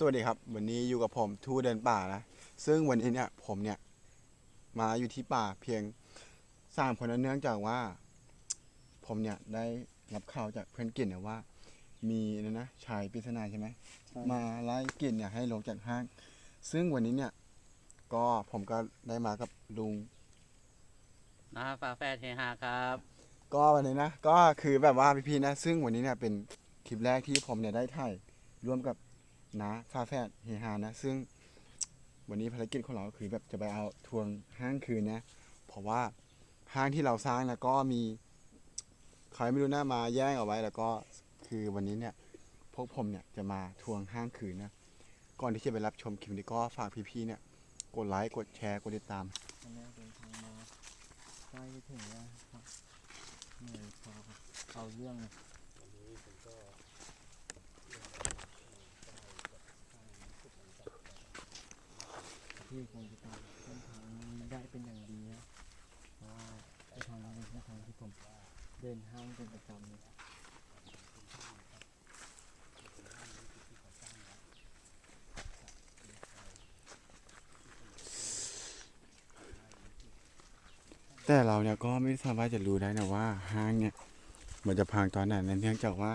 สวัสดีครับ วันนี้อยู่กับผมทูเดินป่านะ ซึ่งวันนี้เนี่ยผมเนี่ยมาอยู่ที่ป่าเพียงสามคนนะเนื่องจากว่า ผมเนี่ยได้รับข่าวจากเพื่อนกินเนี่ยว่า มีนะนะชายปริศนาใช่ไหมมาไล่กินเนี่ยให้ลงจากห้าง ซึ่งวันนี้เนี่ย ก็ผมก็ได้มากับลุงนะฮะฝาแฝดเฮฮาครับ ก็วันนี้นะก็คือแบบว่าพี่ๆนะ ซึ่งวันนี้เนี่ยเป็นคลิปแรกที่ผมเนี่ยได้ถ่ายร่วมกับ น้าฟาแฟดเฮฮานะ ซึ่งวันนี้ภารกิจของเราคือแบบจะไปเอาทวงห้างคืนนะ เพราะว่าห้างที่เราสร้างนะก็มีใครไม่รู้นะมาแย่งเอาไว้แล้วก็คือวันนี้เนี่ยพวกผมเนี่ยจะมาทวงห้างคืนนะ ก่อนที่จะไปรับชมคลิปนี้ก็ฝากพี่ๆเนี่ยกดไลค์กดแชร์กดติดตามตอนนี้เดินทางมาใกล้ถึงแล้วครับเหนื่อยพอเอาเรื่องเลย ที่คงจะตามเส้นทางนี้ได้เป็นอย่างดีนะเพราะว่าเส้ทางนี้เป็นเส้นทางที่ผมเดินห้างเป็นประจำเลยแต่เราเนี่ยก็ไม่สามารถจะรู้ได้นะว่าห้างเนี่ย มันจะพังตอนไหนนั่นเนื่องจากว่า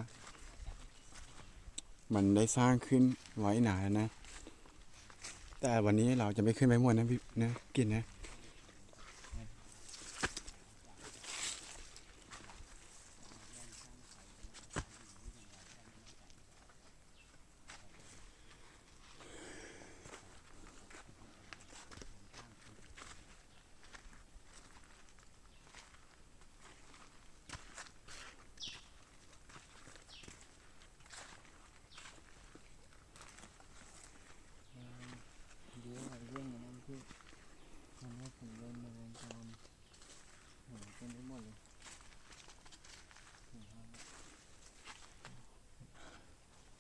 มันได้สร้างขึ้นไว้หนานะ แต่วันนี้เราจะไม่ขึ้นไปหมดนะพี่นะกินนะ เยอะหลายเรื่องนะนั่นที่ทำให้ผมเดินมาเดินตามหาเต็มไปหมดเลยถึงห้าง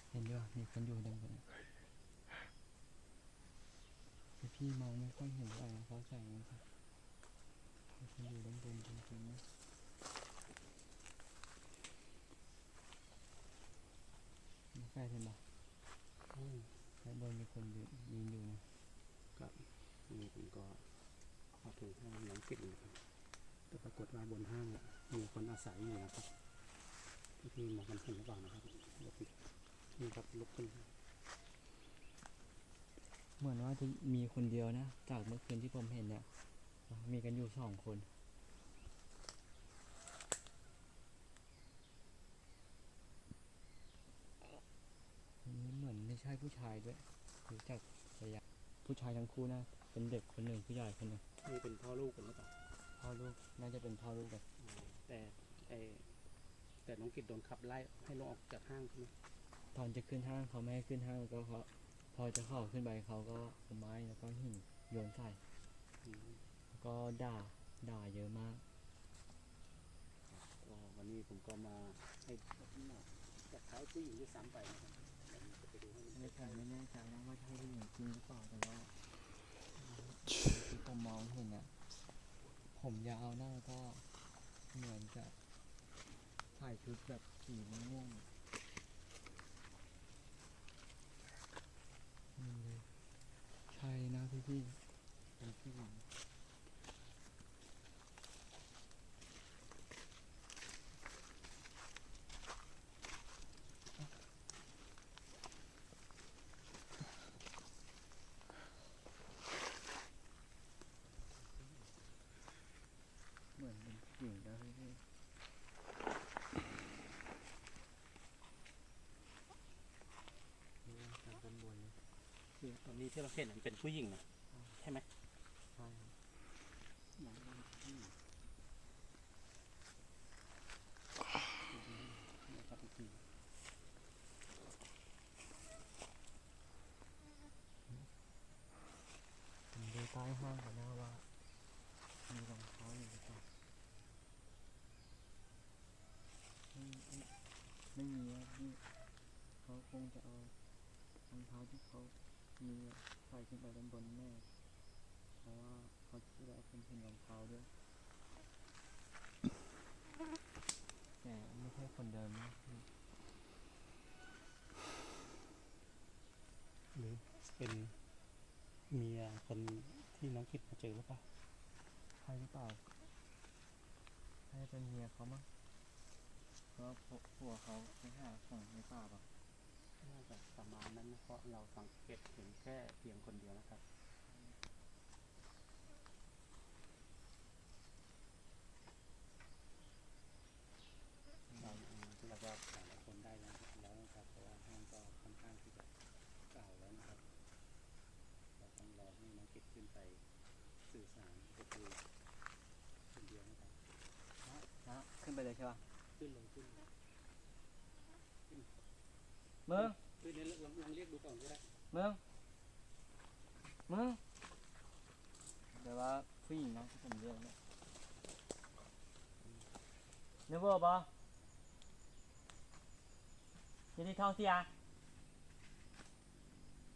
เห็นด้วย มีคนอยู่ดังนแต่พี่มองไม่ค่อยเห็นอะไรเพราะแสงมันครับมีคนอยู่ด้านบนจริงๆนะไม่ใช่ใช่ไหมด้านบนมีคนยืนยืนอยู่นะนี่ผมก็มาถึงห้างน้องปิดนะครับแต่ปรากฏว่าบนห้างเนี่ยมีคนอาศัยอยู่นะครับพี่มองกันเห็นหรือเปล่านะครับรถ นี่ครับลุกขึ้นเหมือนว่าจะมีคนเดียวนะ จากเมื่อคืนที่ผมเห็นเนี่ยมีกันอยู่สองคนอันนี้เหมือนไม่ใช่ผู้ชายด้วยรู้จักระยะผู้ชายทั้งคู่นะ เป็นเด็กคนหนึ่งผู้ใหญ่คนหนึ่งนี่เป็นพ่อลูกกันหรือเปล่าพ่อลูกน่าจะเป็นพ่อลูกกันแต่ไอแต่น้องกิดโดนขับไล่ให้ลงออกจากห้างใช่ไหม ตอนจะขึ้นห้างเขาไม่ให้ขึ้นห้างก็เขาพอจะเข้าขึ้นไปเขาก็เอาไม้แล้วก็หินโยนใส่อืมแล้วก็ด่าด่าเยอะมากก็วันนี้ผมก็มาให้หมอแต่ท้ายผู้หญิงด้วยซ้ำไปนะครับเดี๋ยวผมจะไปดูให้มันไม่ผมไม่แน่ใจนะว่าใช่ผู้หญิงจริงหรือเปล่าแต่ว่าที่ผมมองเห็นอะผมยาวหน้าก็เหมือนจะใส่ชุดแบบสีม่วง bébé. Il ที่เราเห็นมันเป็นผู้หญิงนะใช่ไหม ใช่ครับพี่ ผมดูใต้ห้างกันนะว่า มีรองเท้าอยู่หรือเปล่าไม่ไม่ไม่มีอะพี่เขาคงจะเอารองเท้าที่เขา มีอะใส่ขึ้นไปด้านบนแน่เพราะว่าเขาคิดว่าผมเห็นรองเท้าด้วยแต่ไม่ใช่คนเดิมนะพี่อืเป็นเมียคนที่น้องกิดมาเจอหรือเปล่าใช่หรือเปล่าให้เป็นเมียเขามั้งเพราะผัวเขาไปหาของในป่าปะ น่าจะประมาณนั้นนะเพราะเราสังเกตเห็นแค่เพียงคนเดียวนะครับเราเอ่อเราก็หลายๆคนได้แล้วแล้วนะครับเพราะว่าห้องก็ค่อนข้างที่จะเก่าแล้วนะครับ เราต้องรอให้น้องกิดขึ้นไปสื่อสารก็คือคนเดียวนะครับนะขึ้นไปเลยใช่ปะขึ้นลงขึ้นลงมึงขึ้นเนี่ยล องลองเรียกดูก่อนก็ได้มึงมึงเดี๋ยวว่าผู้หญิงนะที่ผมเรียกเนี่ยนึกว่าปะยินดีท้องเสีย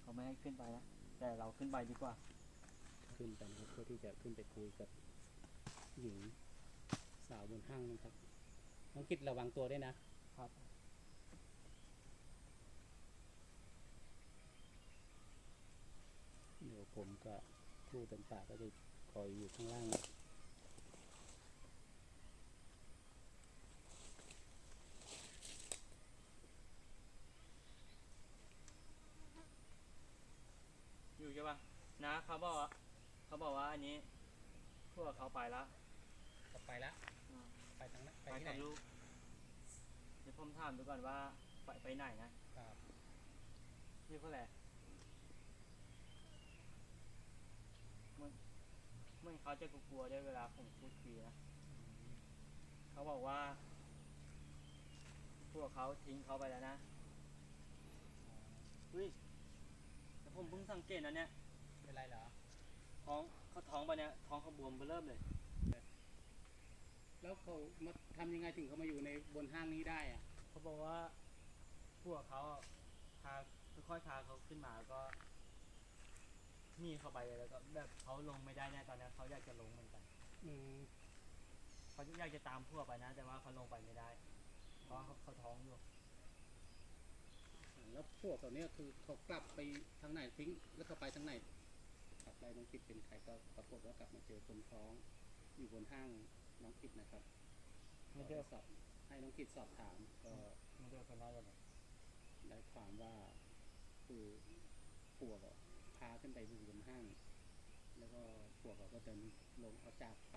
เขาไม่ให้ขึ้นไปนะแต่เราขึ้นไปดีกว่า ขึ้นไปนะครับเพื่อที่จะขึ้นไปคุยกับหญิงสาวบนห้างนะครับน้องกิดระวังตัวด้วยนะครับ เดี๋ยว ผมกับครูต่างๆก็จะคอยอยู่ข้างล่างอยู่ใช่ปะนะเขาบอกว่าเขาบอกว่าอันนี้ พวกเขาไปแล้วจะไปละไปทางนั้นไปไปที่ไหนกับลูกเดี๋ยวผมถามดูก่อนว่าไปไปไหนนะ ครับ นี่เขาแหละเหมัน เหมันเขาจะกลัวๆด้วยเวลาผมพูดคุยนะเขาบอกว่า พวกเขาทิ้งเขาไปแล้วนะเฮ้ยแต่ผมเพิ่งสังเกตนะเนี่ยเป็นไรเหรอ ท้องเขาท้องไปเนี่ยท้องเขาบวมไปเริ่มเลย แล้วเขามาทำยังไงถึงเขามาอยู่ในบนห้างนี้ได้อะเขาบอกว่าพวกเขาอะพาค่อยๆพาเขาขึ้นมาแล้วก็ หนีเข้าไปเลยแล้วก็แบบเขาลงไม่ได้แน่ตอนนี้เขาอยากจะลงเหมือนกันอืมเขาอยากจะตามพวกไปนะ แต่ว่าเขาลงไปไม่ได้เพราะเขาเขาท้องอยู่แล้วพวกเขาเนี่ยคือเขากลับไปทางไหนทิ้ง แล้วเขาไปทางไหนกลับไปน้องกิดเป็นใครก็ปรากฏว่ากลับมาเจอคนท้อง อยู่บนห้างน้องกิดนะครับไม่เจอสอบให้น้องกิดสอบถาม ก็ไม่เจอคนนั้นเลยได้ความว่าคือพวกอะ พาขึ้นไปอยู่บนห้าง แล้วก็พวกเขาก็เดินลงเอาจากไป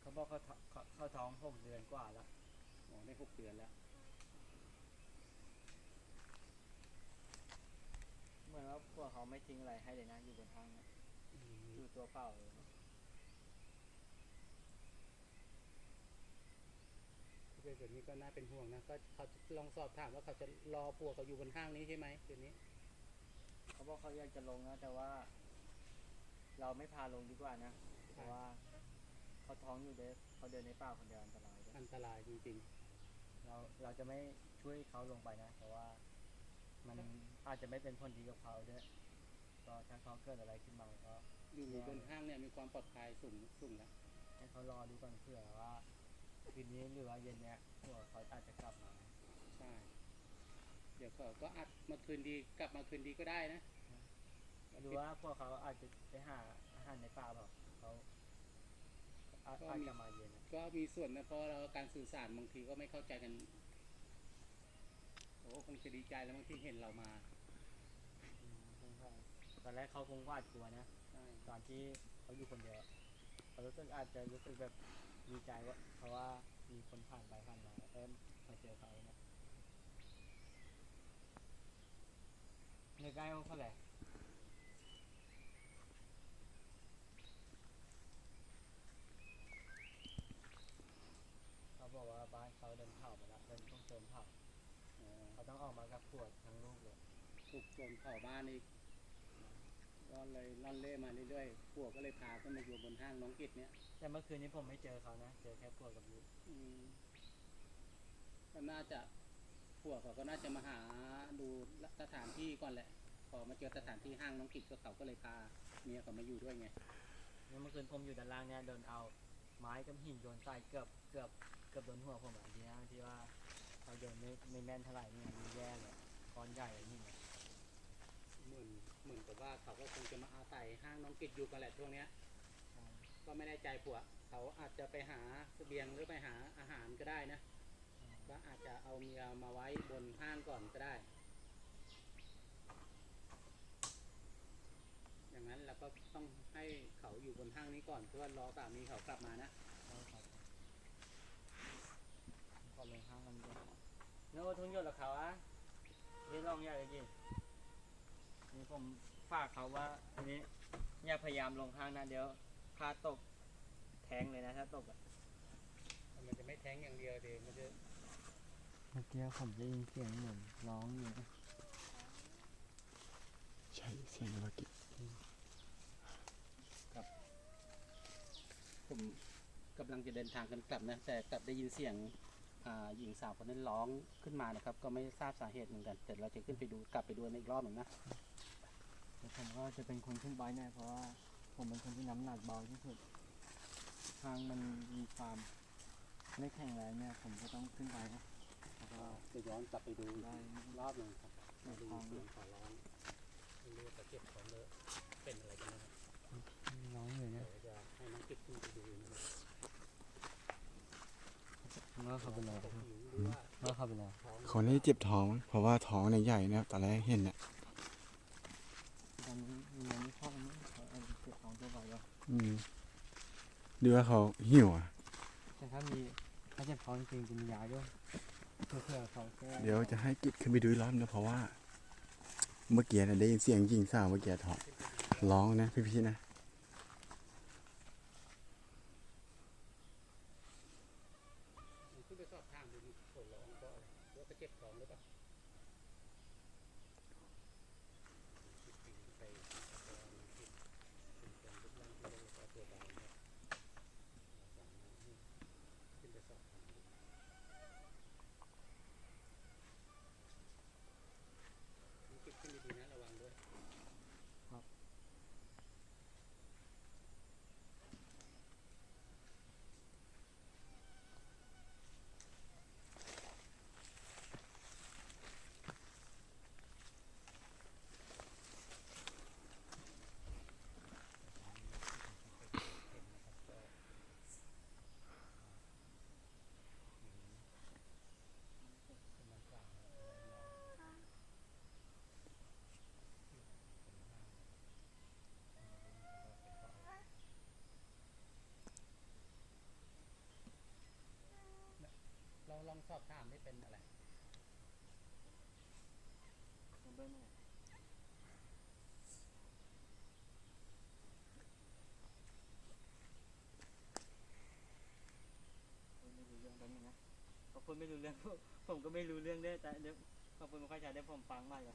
เขาบอกเขาท้องเขาเขาท้องหกเดือนกว่าแล้วอ๋อได้หกเดือนแล้ว เหมือนว่าพวกเขาไม่ทิ้งอะไรให้เลยนะอยู่บนห้างนะอยู่ตัวเปล่าเลยนะที่เป็นแบบนี้ก็น่าเป็นห่วงนะก็เขาจะลองสอบถามว่าเขาจะรอพวกเขาอยู่บนห้างนี้ใช่ไหมเดี๋ยวนี้ เขาบอกเขาอยากจะลงนะแต่ว่า เราไม่พาลงดีกว่านะเพราะว่าเขาท้องอยู่เดฟเขาเดินในป่าคนเดียวอันตรายด้วยอันตรายจริงเราเราจะไม่ช่วยเขาลงไปนะแต่ว่า มันอาจจะไม่เป็นผลดีกับเขาด้วยก็ถ้าเขาเกิดอะไรขึ้นมาก็ๆ อยู่บนห้างเนี่ยมีความปลอดภัยสูงสูงนะให้เขารอดูก่อนเผื่อว่าคืนนี้หรือว่าเย็นเนี้ยพวกเขาอาจจะกลับมา ใช่ เดี๋ยวเขาก็อาจมาคืนดีกลับมาคืนดีก็ได้นะหรือว่าพวกเขาอาจจะไปหาอาหารในป่าแบบเขาอาจก็อาจมีจะมาเย็นนะก็มีส่วนนะเพราะเราการสื่อสารบางทีก็ไม่เข้าใจกันโอ้คงจะดีใจแล้วบางทีเห็นเรามาอืมคงใช่ตอนแรกเขาคงหวาดกลัวนะใช่ตอนที่เขาอยู่คนเดียวเขารู้สึกอาจจะรู้สึกแบบดีใจว่าเพราะว่ามีคนผ่านไปผ่านมาเอิ่มมาเจอเขาเนี่ย ในใกล้เขาแหละเขาบอกว่าบ้านเขาเดินเผาไปแล้วเดินต้องเติมเผาอ๋อเขาต้องออกมากับขวดทั้งลูกเลยถูกโจรเผาบ้านอีกก็เลยล่อนเล่มาเรื่อยๆพวกก็เลยพาขึ้นมาอยู่บนห้างน้องกิจเนี่ยแต่เมื่อคืนนี้ผมไม่เจอเขานะเจอแค่ขวดกับลูกอืมก็น่าจะพวกเขาก็น่าจะมาหาดูสถานที่ก่อนแหละพ อมาเจอสถานที่ห้างน้องกิจก็เขาก็เลยพาเมียเขามาอยู่ด้วยไงแล้วเมื่อคืนผมอยู่ด้านล่างเนี่ยโดนเอาไม้กับหินโยนใส่เกือบเกือบเกือบโดนหัวผมอะทีนะที่ว่าเขาโยนไม่ไม่แม่นเท่าไหร่เนี่ยมันแย่เลยก้อนใหญ่เลยนี่เนี่ยเหมือนคแบบว่าเขาก็คงจะมาอาศัยห้างน้องกิจอยู่กันแหละช่วงเนี้ยก็ไม่แน่ใจผัวเขาอาจจะไปหาเสบียงหรือไปหาอาหารก็ได้นะก็อาจจะเอาเมียมาไว้บนห้างก่อนก็ได้ อย่างนั้นเราก็ต้องให้เขาอยู่บนห้างนี้ก่อนเพื่อรอสามีเขากลับมานะได้ครับผมขอลงห้างกันด้วยแล้วทุนยศหรอเขาอะเรียกร้องยากเลยจีนี่ผมฝากเขาว่าอันนี้อย่าพยายามลงห้างนะเดี๋ยวพาตกแทงเลยนะถ้าตกอะมันจะไม่แท้งอย่างเดียวเดี๋ยวมันจะเมื่อกี้ผมได้ยินเสียงเหมือนร้องอยู่ใช่เสียงธุรกิ ผมกำลังจะเดินทางกันกลับนะแต่กลับได้ยินเสียงอ่าหญิงสาวคนนั้นร้องขึ้นมานะครับ ก็ไม่ทราบสาเหตุเหมือนกันแต่เราจะขึ้นไปดูกลับไปดูในอีกรอบหนึ่งนะแต่ผมก็จะเป็นคนขึ้นไปแน่เพราะว่าผมเป็นคนที่น้ำหนักเบาที่สุด ทางมันมีความไม่แข็งแรงเนี่ยผมก็ต้องขึ้นไปนะแล้วก็จะย้อนกลับไปดูได้รอบหนึ่งครับมาดูเสียงขอร้องไม่รู้ว่าจะเจ็บของเลอะเป็นอะไรกันนะครับร้องอยู่เดี๋เนี่ย ยวจะให้น้องกิ๊กขึ้นไปดูนะครับว่าเขาเป็นอะไรตกหิวหรือว่าว่าเขาเป็นอะไรท้องคนนี้เจ็บท้อง เพราะว่าท้องเนี่ยใหญ่นะตอนแรกเห็นเนี่ยตอนนี้ยังไม่เข้าไม่เขาเอาเก็บของตัวไปแล้วอืมดูว่าเขาหิวอะแต่ถ้ามีถ้าเจ็บท้องจริงๆจะมียาด้วยเพื่อเพื่อเขาแก้เดี๋ยวจะให้กิจขึ้นไปดูอีกรอบนะเพราะว่า เมื่อกี้นะได้ยินเสียงหญิงสาวเมื่อกี้ท้องร้องนะพี่ๆนะ ขึ้นไปสอบถามดูผลร้องเพราะอะไรหรือว่าเขาเจ็บท้องหรือเปล่าไปเอาน้องกิ๊กเป็นคนรูปร่างที่เรียกว่าตัวเบานะครับเราสามารถที่ขึ้นไปสอบถามดูน้องกิ๊กขึ้นดีๆนะระวังด้วย เราลอง สอบถามได้เป็นอะไรเบิ้ลเนี่ยไม่รู้เรื่องแป๊บนึงนะขอบคุณไม่รู้เรื่องผมก็ไม่รู้เรื่องด้วยแต่เดี๋ยวขอบคุณไม่ค่อยจะได้ผมฟังมากเลย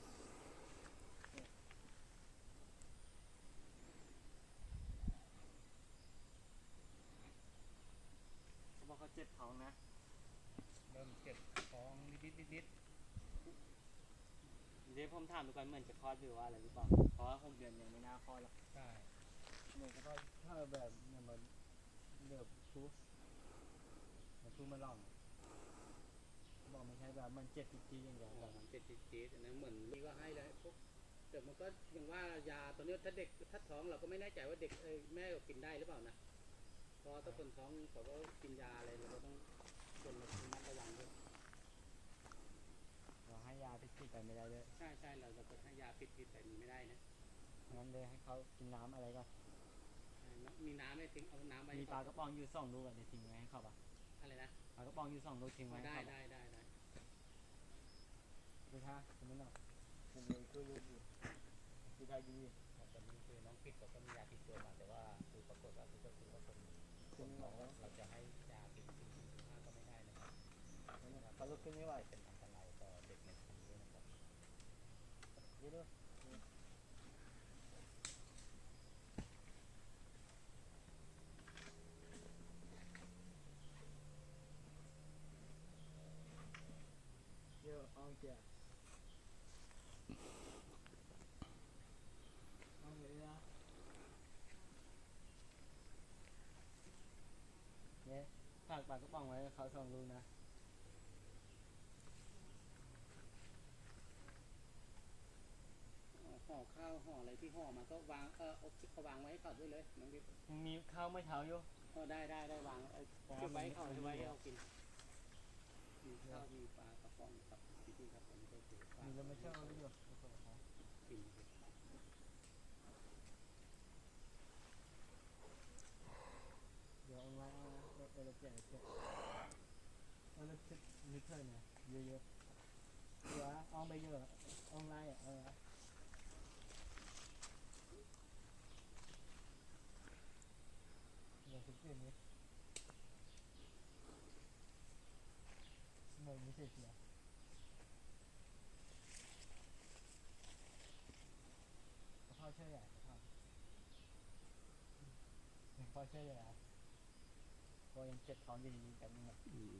เนี่ยเขาบอกเขาเจ็บท้องนะ เริ่มเจ็บท้อง นิดๆนิดเดี๋ยวผมถามดูก่อนเหมือนจะคลอดหรือว่าอะไรหรือเปล่าเพราะว่าหกเดือนยังไม่น่าคลอดหรอกๆใช่เหมือนกับว่าถ้าแบบเนี่ยมันเดือบทุสมันทุมาลอง บอกไม่ใช่แบบมันเจ็บจริงๆอย่างเดียวอ๋แบอบมันเจ็บจี๊ดๆนะเหมือนนี่ก็ให้แล้วพวกแต่มันก็ยังว่ายาตัวเนี้ยถ้าเด็กถ้าท้องเราก็ไม่แน่ใจว่าเด็กเอ้ยแม่ก็กินได้หรือเปล่านะเพราะถ้าคนท้องเขาก็กินยาอะไรเราก็ต้องคนเราต้องระมัดระวังด้วยเรา ให้ยาพิษไปไม่ได้เลยใช่ใช่เราเราก็ให้ยาพิษพิษไปมันไม่ได้นะงั้นเลยให้เขากินน้ำอะไรก่อนใช่น้ำมีน้ำไหมทิ้งเอาน้ำไปมีปลากระป๋องอยู่สองลูกอะเดี๋ยวทิ้งไว้ให้เขาปะอะไรนะปลากระป๋องอยู่สองลูกทิ้งอ๋ไว้อให้ได้เขาปะได้ได้ได้ดูท่าคุณไม่หนอกผมเลยช่วยลูกอยู่ดูได้ดีครับตอนนี้คือน้องปิดเขาก็มียาติดตัวมาแต่ว่าคือปรากฏว่าคือก็คือว่าคนคนท้องเราจะให้ยาติดสิ่งที่ห้าก็ไม่ได้นะครับเขาลุกขึ้นไม่ไหวเป็น ฝากปากกระป๋องไว้เขาสองลูกนะ ห่อ ข้าวข้าวห่ออะไรที่ห่อมาก็วางเอออาเขาวางไว้ให้เขาด้วยเลยน้องบิ๊กมีข้าวเมื่อเช้าอยู่ก็ได้ได้ได้วางเออเก็บไว้เขาไว้ให้เขากินมีข้าวมีปลากระป๋องครับพี่ๆครับผมก็ถือปลามีแล้วไม่เช่าอยู่กินเดี๋ยวเอาไว้เอาเอาเราแจกแจกเอาแล้วคิดนิดเท่าไหร่เนี่ยเยอะๆเดี๋ยวเอาไปเยอะเอาไล่เออเดี๋ยวคิดเออ งนี้ไม่ไม่ใช่เสียพ่อเชื่อใหญ่พ่อพ่อเชื่อใหญ่ก็ยังเจ็บท้องอยู่ดีๆแต่นี่อืม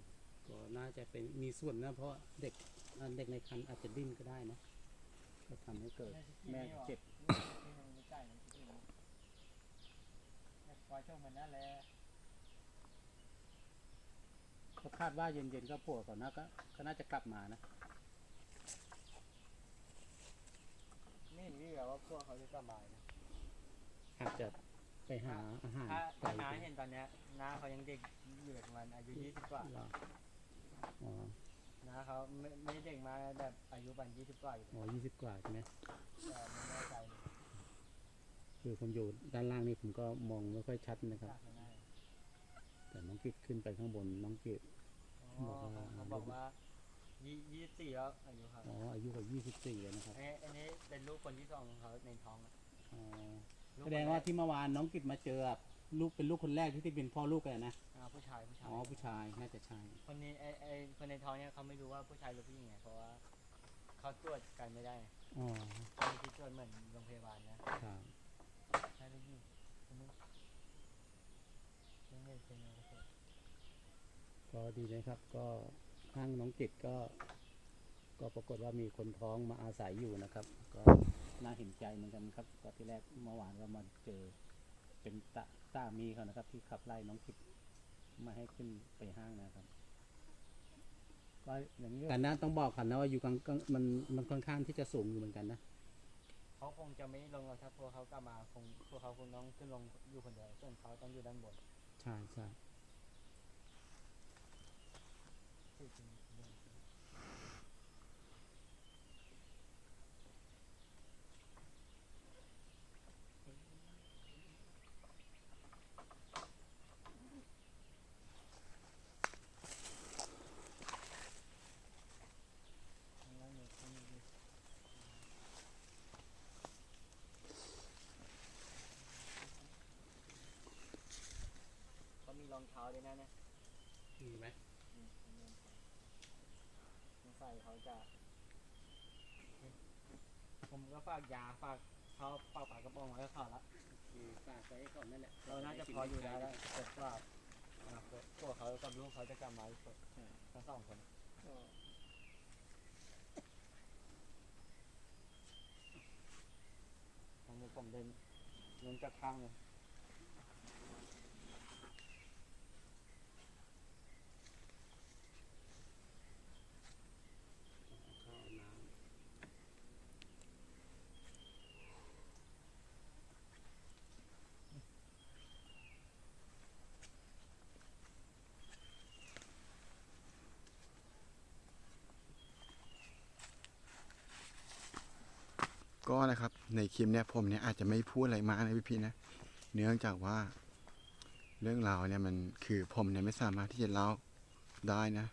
ก็น่าจะเป็นมีส่วนนะ เพราะเด็กอ่าเด็กในครรภ์อาจจะดิ้นก็ได้นะก็ทำให้เกิดแม่เจ็บ ที่มันไม่ใกล้มันคิดเองคอยช่วงมันนั่นแหละก็คาดว่าเย็นๆก็ปวดก่อนนะก็ก็น่าจะกลับมานะนี่นี่แบบว่าพวกเขาจะสบายนะอาจจะไปหาอาหารถ้าไกลถ้าน้าเห็นตอนเนี้ยน้าเขายังเด็กอยู่ประมาณอายุยี่สิบกว่าเหรออ๋อน้าเขาไม่ไม่ได้เด็กมาแบบอายุประมาณยี่สิบกว่าอยู่อ๋อยี่สิบกว่าใช่ไหมแต่ไม่แน่ใจ คือผมอยู่ด้านล่างนี่ผมก็มองไม่ค่อยชัดนะครับจากไม่ได้แต่น้องกิดขึ้นไปข้างบนน้องกิดอ๋อเขาบอกว่ายี่ยี่สิบสี่แล้วอายุครับอ๋ออายุกว่ายี่สิบสี่เลยนะครับอันนี้อันนี้เป็นลูกคนที่สองของเขาในท้องอะอ๋อลูกแสดงว่าที่เมื่อวานน้องกิดมาเจออะลูกเป็นลูกคนแรกที่ที่เป็นพ่อลูกกันนะอ่าผู้ชายผู้ชายอ๋อผู้ชายน่าจะใช่คนนี้ไอไอคนในท้องเนี่ยเขาไม่รู้ว่าผู้ชายหรือผู้หญิงไงเพราะว่าเขาตรวจกันไม่ได้อ๋อเขาไม่ที่ตรวจเหมือนโรงพยาบาลนะครับ ใช่หรือเปล่าคนนี้ไม่ไงเป็นยังไงก็ดีนะครับ ก็ข้างน้องกิดก็ ก็ปรากฏว่ามีคนท้องมาอาศัยอยู่นะครับ ก็น่าเห็นใจเหมือนกันครับก็ที่แรกเมื่อวานเรามาเจอเป็นตาสามีเขานะครับ ที่ขับไล่น้องกิดไมาให้ขึ้นไปห้างนะครับก็อย่างนี้กันนะต้องบอกกันนะว่าอยู่กลางมันมันค่อนข้างที่จะสูงอยู่เหมือนกันนะ เขาคงจะไม่ลงหรอกถ้าพวกเขากลับมาคงพวกเขาคงต้องขึ้นลงอยู่คนเดียวส่วนเขาต้องอยู่ด้านบน ใช่ใช่ ที่จริงข้างล่างเนี่ยข้างนี้ดิ เขามีรองเท้าด้วยนะเนี่ยมีไหมสงสัยเขาจะ ผมก็ฝากยาฝากเขาฝากปากกระป๋องไว้ให้เขาละฝากไว้ก่อนนั่นแหละเราน่าจะพออยู่ได้แล้วแต่ว่าอนาคตตัวเขากับลูกเขาจะกลับมาอีกคนทั้งสองคนทางนี้ผมเดินเดินจากข้างเลย นะครับ ในคลิปเนี้ยผมเนี่ยอาจจะไม่พูดอะไรมากนะพี่ๆนะเนื่องจากว่า เรื่องราวเนี่ยมันคือผมเนี่ยไม่สามารถที่จะเล่าได้นะ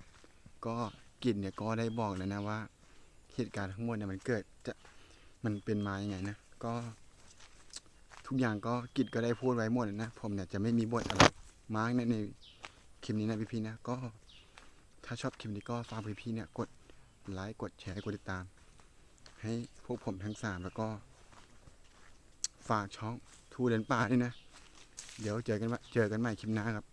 ก็กิจเนี่ยก็ได้บอกแล้วนะว่าเหตุการณ์ทั้งหมดเนี่ยมันเกิดจะมันเป็นมาอย่างไงนะก็ ทุกอย่างก็กิจก็ได้พูดไว้หมดนะผมเนี่ยจะไม่มีบทอะไรมากในในคลิปนี้นะพี่ๆนะก็ถ้าชอบคลิปนี้ก็ฝากพี่ๆเนี่ยกดไลค์กดแชร์กดติดตาม ให้พวกผมทั้งสามแล้วก็ ฝากช่องทูเดินป่าด้วยนะ เดี๋ยวเจอกันว่าเจอกันใหม่คลิปหน้าครับ